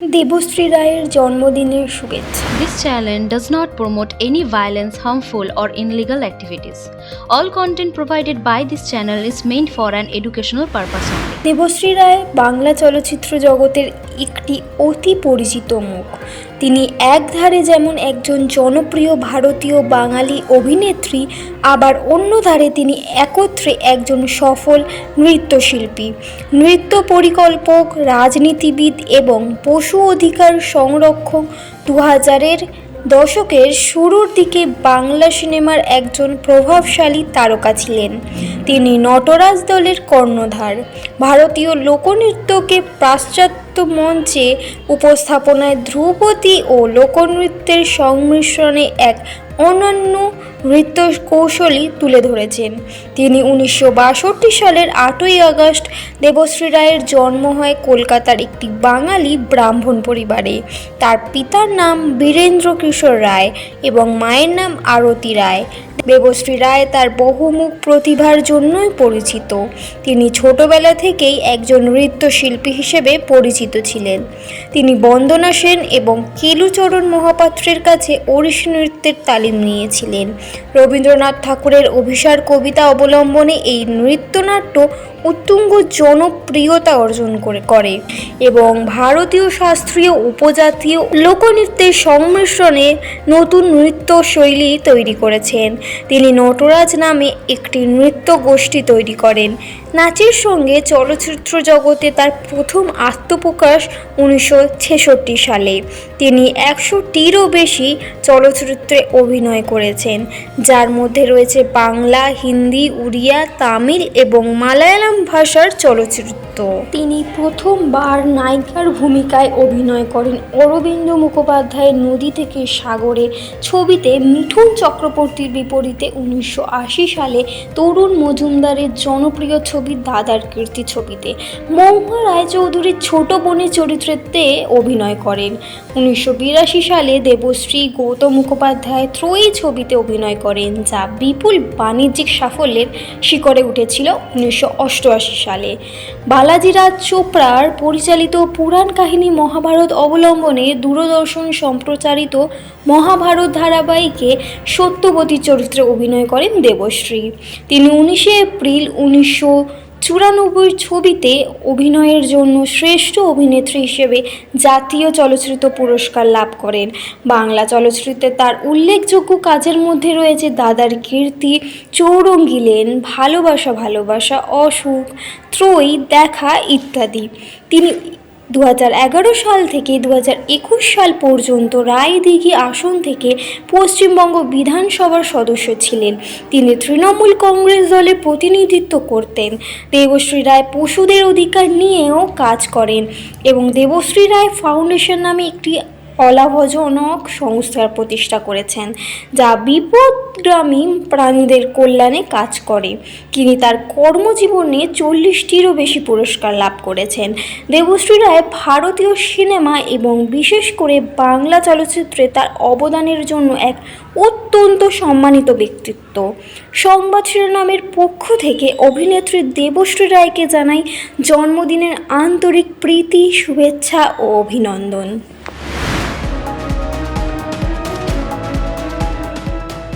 দেবশ্রী রায়ের জন্মদিনের শুভেচ্ছা। This channel does not promote any violence harmful or illegal activities all content provided by this channel is main for an educational purpose Debashree Roy Bangla চলচ্চিত্র জগতের একটি অতি পরিচিত মুখ। তিনি একধারে যেমন একজন জনপ্রিয় ভারতীয় বাঙালি অভিনেত্রী, আবার অন্য ধারে তিনি একত্রে একজন সফল নৃত্যশিল্পী। নৃত্য পরিকল্পক, রাজনীতিবিদ এবং পশু অধিকার সংরক্ষক দু হাজারের দশকের শুরুর দিকে বাংলা সিনেমার একজন প্রভাবশালী তারকা ছিলেন। তিনি নটরাজ দলের কর্ণধার। ভারতীয় লোকনৃত্যকে পাশ্চাত্য মঞ্চে উপস্থাপনায় ধ্রুপদী ও লোকনৃত্যের সংমিশ্রণে এক অনন্য নৃত্য কৌশলী তুলে ধরেছেন। তিনি উনিশশো বাষট্টি সালের আটই আগস্ট দেবশ্রী রায়ের জন্ম হয় কলকাতার একটি বাঙালি ব্রাহ্মণ পরিবারে। তার পিতার নাম বীরেন্দ্র কিশোর রায় এবং মায়ের নাম আরতি রায়। দেবশ্রী রায় তার বহুমুখ প্রতিভার জন্যই পরিচিত। তিনি ছোটবেলা থেকেই একজন নৃত্যশিল্পী হিসেবে পরিচিত ছিলেন। তিনি বন্দনা সেন এবং কেলুচরণ মহাপাত্রের কাছে ওড়িশি নৃত্যের তালিম নিয়েছিলেন। রবীন্দ্রনাথ ঠাকুরের অভিসার কবিতা অবলম্বনে এই নৃত্যনাট্য উত্তুঙ্গ জনপ্রিয়তা অর্জন করে করে এবং ভারতীয় শাস্ত্রীয় উপজাতীয় লোকনৃত্যের সংমিশ্রণে নতুন নৃত্য শৈলী তৈরি করেছেন। তিনি নটরাজ নামে একটি নৃত্য গোষ্ঠী তৈরি করেন। নাচের সঙ্গে চলচ্চিত্র জগতে তার প্রথম আত্মপ্রকাশ উনিশশো ছেষট্টি সালে। তিনি একশোটিরও বেশি চলচ্চিত্রে অভিনয় করেছেন, যার মধ্যে রয়েছে বাংলা, হিন্দি, উড়িয়া, তামিল এবং মালায়ালাম ভাষার চলচ্চিত্র। তিনি প্রথমবার নায়িকার ভূমিকায় অভিনয় করেন। অরবিন্দ মুখোপাধ্যায়ের নদী থেকে সাগরে ছবিতে মিঠুন চক্রবর্তীর বিপরীতে উনিশশো আশি সালে তরুণ মজুমদারের জনপ্রিয় ছবি দাদার কীর্তি ছবিতে। মহুয়া রায়চৌধুরীর ছোট বোনের চরিত্রেতে অভিনয় করেন। উনিশশো বিরাশি সালে দেবশ্রী গৌতম মুখোপাধ্যায় ত্রয়ী ছবিতে অভিনয় করেন, যা বিপুল বাণিজ্যিক সাফল্যের শিখরে উঠেছিল উনিশশো অষ্টআশি সালে। বালাজি রাজ চোপড়ার পরিচালিত পুরাণ কাহিনী মহাভারত অবলম্বনে দূরদর্শন সম্প্রচারিত মহাভারত ধারাবাহিকে সত্যবতী চরিত্রে অভিনয় করেন দেবশ্রী। তিনি উনিশে এপ্রিল উনিশশো চুরানব্বই ছবিতে অভিনয়ের জন্য শ্রেষ্ঠ অভিনেত্রী হিসেবে জাতীয় চলচ্চিত্র পুরস্কার লাভ করেন। বাংলা চলচ্চিত্রে তার উল্লেখযোগ্য কাজের মধ্যে রয়েছে দাদার কীর্তি চৌরঙ্গিলেন ভালোবাসা ভালোবাসা, অসুখ, ত্রয়ী, দেখা ইত্যাদি। তিনি দু সাল থেকে দু সাল পর্যন্ত রায়দিঘি আসন থেকে পশ্চিমবঙ্গ বিধানসভার সদস্য ছিলেন। তিনি তৃণমূল কংগ্রেস দলে প্রতিনিধিত্ব করতেন। দেবশ্রী রায় পশুদের অধিকার নিয়েও কাজ করেন এবং দেবশ্রী রায় ফাউন্ডেশন নামে একটি অলাভজনক সংস্থার প্রতিষ্ঠা করেছেন, যা বিপদগ্রামী প্রাণীদের কল্যাণে কাজ করে। তিনি তার কর্মজীবনে চল্লিশটিরও বেশি পুরস্কার লাভ করেছেন। দেবশ্রী রায় ভারতীয় সিনেমা এবং বিশেষ করে বাংলা চলচ্চিত্রে তার অবদানের জন্য এক অত্যন্ত সম্মানিত ব্যক্তিত্ব। সংবাদ শিরোনামের পক্ষ থেকে অভিনেত্রী দেবশ্রী রায়কে জানাই জন্মদিনের আন্তরিক প্রীতি, শুভেচ্ছা ও অভিনন্দন।